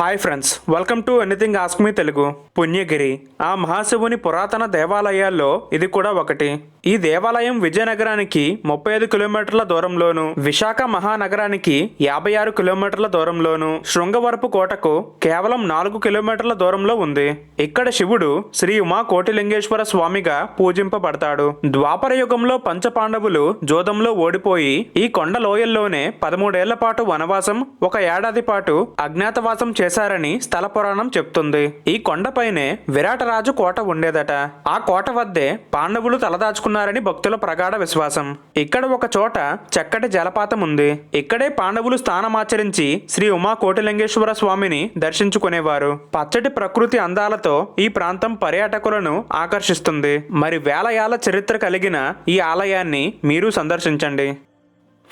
Hi friends welcome to anything ask me Telugu Punyagiri. ఆ మహాశివుని పురాతన దేవాలయాల్లో ఇది కూడా ఒకటి. ఈ దేవాలయం విజయనగరానికి ముప్పై ఐదు కిలోమీటర్ల దూరంలోను విశాఖ మహానగరానికి యాభై ఆరు కిలోమీటర్ల దూరంలోను శృంగవరపు కోటకు కేవలం నాలుగు కిలోమీటర్ల దూరంలో ఉంది. ఇక్కడ శివుడు శ్రీ ఉమా కోటిలింగేశ్వర స్వామిగా పూజింపబడతాడు. ద్వాపర యుగంలో పంచపాండవులు జోదంలో ఓడిపోయి ఈ కొండ లోయల్లోనే పదమూడేళ్ళ పాటు వనవాసం ఒక ఏడాది పాటు అజ్ఞాతవాసం చేశారని స్థల పురాణం చెప్తుంది. ఈ కొండపైనే విరాటరాజు కోట ఉండేదట. ఆ కోట వద్దే పాండవులు తలదాచుకున్నారని భక్తుల ప్రగాఢ విశ్వాసం. ఇక్కడ ఒక చోట చక్కటి జలపాతం ఉంది. ఇక్కడే పాండవులు స్థానమాచరించి శ్రీ ఉమా కోటిలింగేశ్వర స్వామిని దర్శించుకునేవారు. పచ్చటి ప్రకృతి అందాలతో ఈ ప్రాంతం పర్యాటకులను ఆకర్షిస్తుంది. మరి వేల ఏళ్ళ చరిత్ర కలిగిన ఈ ఆలయాన్ని మీరు సందర్శించండి.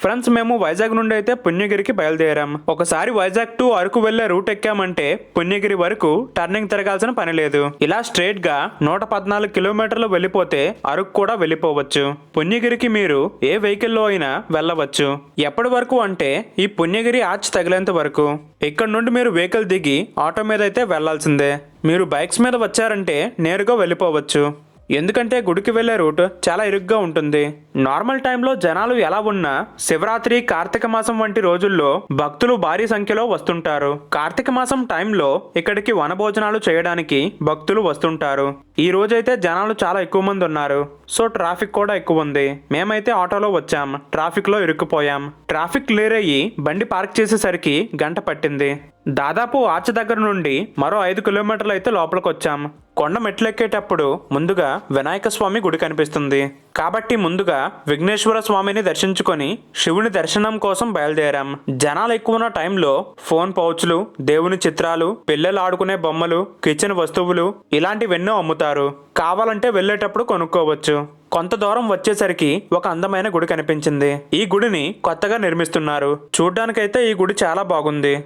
ఫ్రెండ్స్ మేము వైజాగ్ నుండి అయితే పుణ్యగిరికి బయలుదేరాం. ఒకసారి వైజాగ్ టు అరకు వెళ్ళే రూట్ ఎక్కామంటే పుణ్యగిరి వరకు టర్నింగ్ తిరగాల్సిన పని లేదు. ఇలా స్ట్రేట్గా నూట పద్నాలుగు కిలోమీటర్లు వెళ్ళిపోతే అరకు కూడా వెళ్ళిపోవచ్చు. పుణ్యగిరికి మీరు ఏ వెహికల్లో అయినా వెళ్ళవచ్చు. ఎప్పటి వరకు అంటే ఈ పుణ్యగిరి ఆర్చ్ తగిలేంత వరకు. ఇక్కడ నుండి మీరు వెహికల్ దిగి ఆటో మీద అయితే వెళ్ళాల్సిందే మీరు బైక్స్ మీద వచ్చారంటే నేరుగా వెళ్ళిపోవచ్చు. ఎందుకంటే గుడికి వెళ్ళే రూట్ చాలా ఇరుగ్గా ఉంటుంది. నార్మల్ టైంలో జనాలు ఎలా ఉన్నా శివరాత్రి కార్తీక మాసం వంటి రోజుల్లో భక్తులు భారీ సంఖ్యలో వస్తుంటారు. కార్తీక మాసం టైంలో ఇక్కడికి వనభోజనాలు చేయడానికి భక్తులు వస్తుంటారు. ఈ రోజైతే జనాలు చాలా ఎక్కువ మంది ఉన్నారు. సో ట్రాఫిక్ కూడా ఎక్కువ ఉంది. మేమైతే ఆటోలో వచ్చాం. ట్రాఫిక్లో ఇరుక్కుపోయాం. ట్రాఫిక్ క్లియర్ అయ్యి బండి పార్క్ చేసేసరికి గంట పట్టింది. దాదాపు ఆర్చ్ దగ్గర నుండి మరో ఐదు కిలోమీటర్లు అయితే లోపలికి వచ్చాం కొండ మెట్లెక్కేటప్పుడు ముందుగా వినాయక స్వామి గుడి కనిపిస్తుంది. కాబట్టి ముందుగా విఘ్నేశ్వర స్వామిని దర్శించుకొని శివుని దర్శనం కోసం బయలుదేరాం. జనాలు ఎక్కువ ఉన్న టైంలో ఫోన్ పౌచ్లు దేవుని చిత్రాలు పిల్లలు ఆడుకునే బొమ్మలు కిచెన్ వస్తువులు ఇలాంటివెన్నో అమ్ముతారు. కావాలంటే వెళ్ళేటప్పుడు కొనుక్కోవచ్చు. కొంత దూరం వచ్చేసరికి ఒక అందమైన గుడి కనిపించింది. ఈ గుడిని కొత్తగా నిర్మిస్తున్నారు. చూడ్డానికైతే ఈ గుడి చాలా బాగుంది.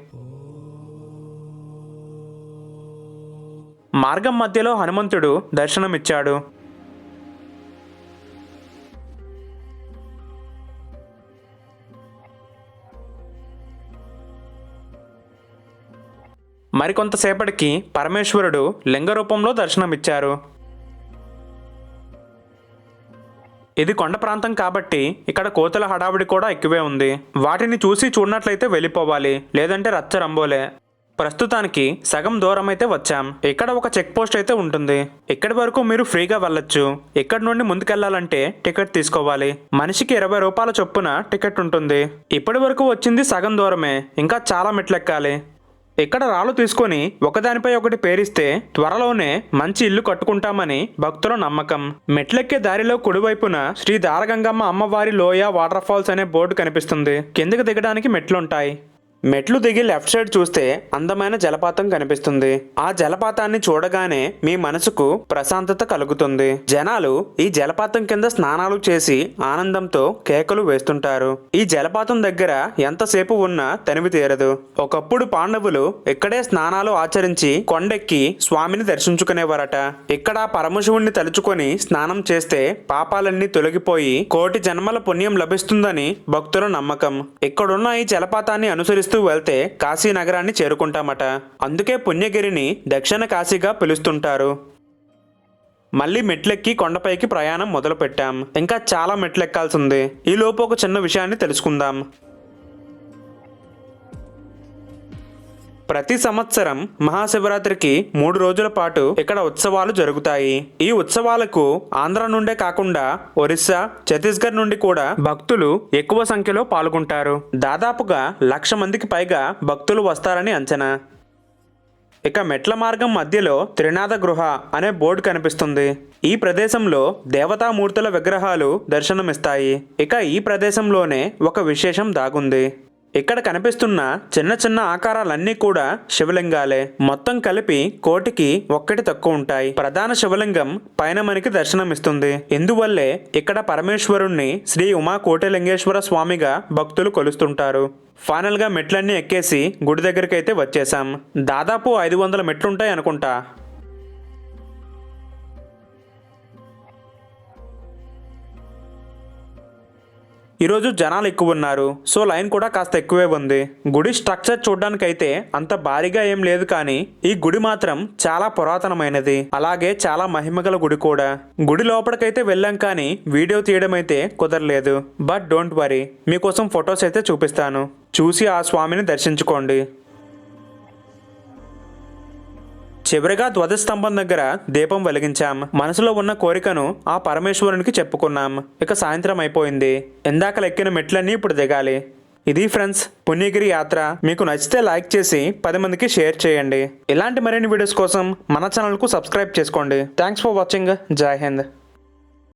మార్గం మధ్యలో హనుమంతుడు దర్శనమిచ్చాడు. మరికొంతసేపటికి పరమేశ్వరుడు లింగ రూపంలో దర్శనమిచ్చారు. ఇది కొండ ప్రాంతం కాబట్టి ఇక్కడ కోతుల హడావిడి కూడా ఎక్కువే ఉంది. వాటిని చూసి చూడనట్లయితే వెళ్ళిపోవాలి లేదంటే రచ్చరంబోలే ప్రస్తుతానికి సగం దూరం అయితే వచ్చాం. ఇక్కడ ఒక చెక్ పోస్ట్ అయితే ఉంటుంది. ఇక్కడి వరకు మీరు ఫ్రీగా వెళ్ళొచ్చు. ఇక్కడ నుండి ముందుకెళ్ళాలంటే టికెట్ తీసుకోవాలి. మనిషికి ఇరవై రూపాయల చొప్పున టికెట్ ఉంటుంది. ఇప్పటి వరకు వచ్చింది సగం దూరమే. ఇంకా చాలా మెట్లెక్కాలి. ఇక్కడ రాళ్ళు తీసుకొని ఒకదానిపై ఒకటి పేరిస్తే త్వరలోనే మంచి ఇల్లు కట్టుకుంటామని భక్తుల నమ్మకం. మెట్లెక్కే దారిలో కుడివైపున శ్రీ దారగంగమ్మ అమ్మవారి లోయ వాటర్ ఫాల్స్ అనే బోర్డు కనిపిస్తుంది. కిందకి దిగడానికి మెట్లుంటాయి. మెట్లు దిగి లెఫ్ట్ సైడ్ చూస్తే అందమైన జలపాతం కనిపిస్తుంది. ఆ జలపాతాన్ని చూడగానే మీ మనసుకు ప్రశాంతత కలుగుతుంది. జనాలు ఈ జలపాతం కింద స్నానాలు చేసి ఆనందంతో కేకలు వేస్తుంటారు. ఈ జలపాతం దగ్గర ఎంతసేపు ఉన్నా తనివి తీరదు. ఒకప్పుడు పాండవులు ఇక్కడే స్నానాలు ఆచరించి కొండెక్కి స్వామిని దర్శించుకునేవారట. ఇక్కడ పరమశివుణ్ణి తలుచుకొని స్నానం చేస్తే పాపాలన్నీ తొలగిపోయి కోటి జన్మల పుణ్యం లభిస్తుందని భక్తుల నమ్మకం. ఇక్కడున్న ఈ జలపాతాన్ని అనుసరిస్తూ వెళ్తే కాశీ నగరాన్ని చేరుకుంటామట. అందుకే పుణ్యగిరిని దక్షిణ కాశీగా పిలుస్తుంటారు. మళ్ళీ మెట్లెక్కి కొండపైకి ప్రయాణం మొదలుపెట్టాం. ఇంకా చాలా మెట్లెక్కాల్సి ఉంది ఈ లోపు ఒక చిన్న విషయాన్ని తెలుసుకుందాం. ప్రతి సంవత్సరం మహాశివరాత్రికి మూడు రోజుల పాటు ఇక్కడ ఉత్సవాలు జరుగుతాయి. ఈ ఉత్సవాలకు ఆంధ్ర నుండే కాకుండా ఒరిస్సా ఛత్తీస్గఢ్ నుండి కూడా భక్తులు ఎక్కువ సంఖ్యలో పాల్గొంటారు. దాదాపుగా లక్ష మందికి పైగా భక్తులు వస్తారని అంచనా. ఇక మెట్ల మార్గం మధ్యలో త్రినాథ గృహ అనే బోర్డు కనిపిస్తుంది. ఈ ప్రదేశంలో దేవతామూర్తుల విగ్రహాలు దర్శనమిస్తాయి. ఇక ఈ ప్రదేశంలోనే ఒక విశేషం దాగుంది. ఇక్కడ కనిపిస్తున్న చిన్న చిన్న ఆకారాలన్నీ కూడా శివలింగాలే. మొత్తం కలిపి కోటికి ఒక్కటి తక్కువ ఉంటాయి. ప్రధాన శివలింగం పైన మనకి దర్శనమిస్తుంది. ఇందువల్లే ఇక్కడ పరమేశ్వరుణ్ణి శ్రీ ఉమా కోటిలింగేశ్వర స్వామిగా భక్తులు కొలుస్తుంటారు. ఫైనల్గా మెట్లన్నీ ఎక్కేసి గుడి దగ్గరికి అయితే వచ్చేసాం దాదాపు ఐదు వందల మెట్లుంటాయి అనుకుంటా. ఈరోజు జనాలు ఎక్కువ ఉన్నారు సో లైన్ కూడా కాస్త ఎక్కువే ఉంది. గుడి స్ట్రక్చర్ చూడడానికైతే అంత భారీగా ఏం లేదు కానీ ఈ గుడి మాత్రం చాలా పురాతనమైనది. అలాగే చాలా మహిమగల గుడి కూడా. గుడి లోపలికైతే వెళ్ళాం కానీ వీడియో తీయడం అయితే కుదరలేదు. బట్ డోంట్ వరీ మీకోసం ఫొటోస్ అయితే చూపిస్తాను. చూసి ఆ స్వామిని దర్శించుకోండి. చివరిగా ధ్వజస్తంభం దగ్గర దీపం వెలిగించాం. మనసులో ఉన్న కోరికను ఆ పరమేశ్వరునికి చెప్పుకున్నాం. ఇక సాయంత్రం అయిపోయింది. ఇందాక లెక్కిన మెట్లన్నీ ఇప్పుడు దిగాలి. ఇది ఫ్రెండ్స్ పుణ్యగిరి యాత్ర. మీకు నచ్చితే లైక్ చేసి పది మందికి షేర్ చేయండి. ఇలాంటి మరిన్ని వీడియోస్ కోసం మన ఛానల్కు సబ్స్క్రైబ్ చేసుకోండి. Thanks for watching. Jai Hind.